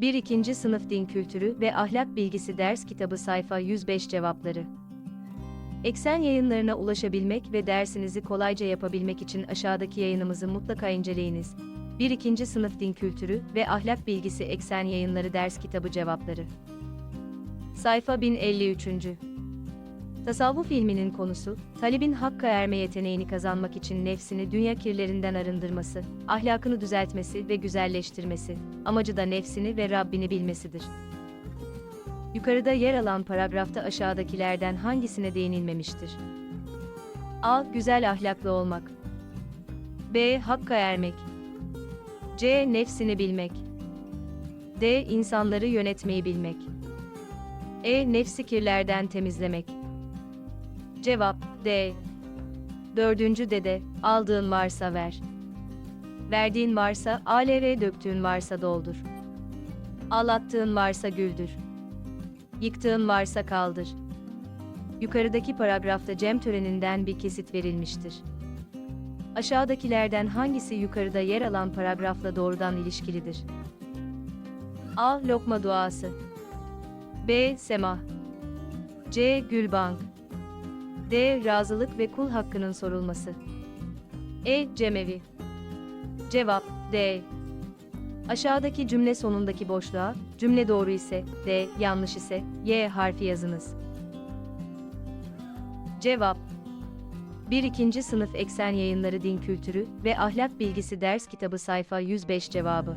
1. 2. Sınıf Din Kültürü ve Ahlak Bilgisi Ders Kitabı Sayfa 105 Cevapları Eksen yayınlarına ulaşabilmek ve dersinizi kolayca yapabilmek için aşağıdaki yayınımızı mutlaka inceleyiniz. 1. 2. Sınıf Din Kültürü ve Ahlak Bilgisi Eksen Yayınları Ders Kitabı Cevapları Sayfa 1053. Tasavvuf ilminin konusu, talibin hakka erme yeteneğini kazanmak için nefsini dünya kirlerinden arındırması, ahlakını düzeltmesi ve güzelleştirmesi, amacı da nefsini ve Rabbini bilmesidir. Yukarıda yer alan paragrafta aşağıdakilerden hangisine değinilmemiştir? A. Güzel ahlaklı olmak. B. Hakka ermek. C. Nefsini bilmek. D. insanları yönetmeyi bilmek. E. Nefsi kirlerden temizlemek. Cevap D. Dördüncü dede, aldığın varsa ver. Verdiğin varsa aleve döktüğün varsa doldur. Ağlattığın varsa güldür. Yıktığın varsa kaldır. Yukarıdaki paragrafta cem töreninden bir kesit verilmiştir. Aşağıdakilerden hangisi yukarıda yer alan paragrafla doğrudan ilişkilidir? A. Lokma duası B. Semah C. Gülbank D. Razılık ve kul hakkının sorulması. E. Cemevi. Cevap D. Aşağıdaki cümle sonundaki boşluğa, cümle doğru ise D, yanlış ise Y harfi yazınız. Cevap 1. 2. Sınıf Eksen Yayınları Din Kültürü ve Ahlak Bilgisi Ders Kitabı Sayfa 105 Cevabı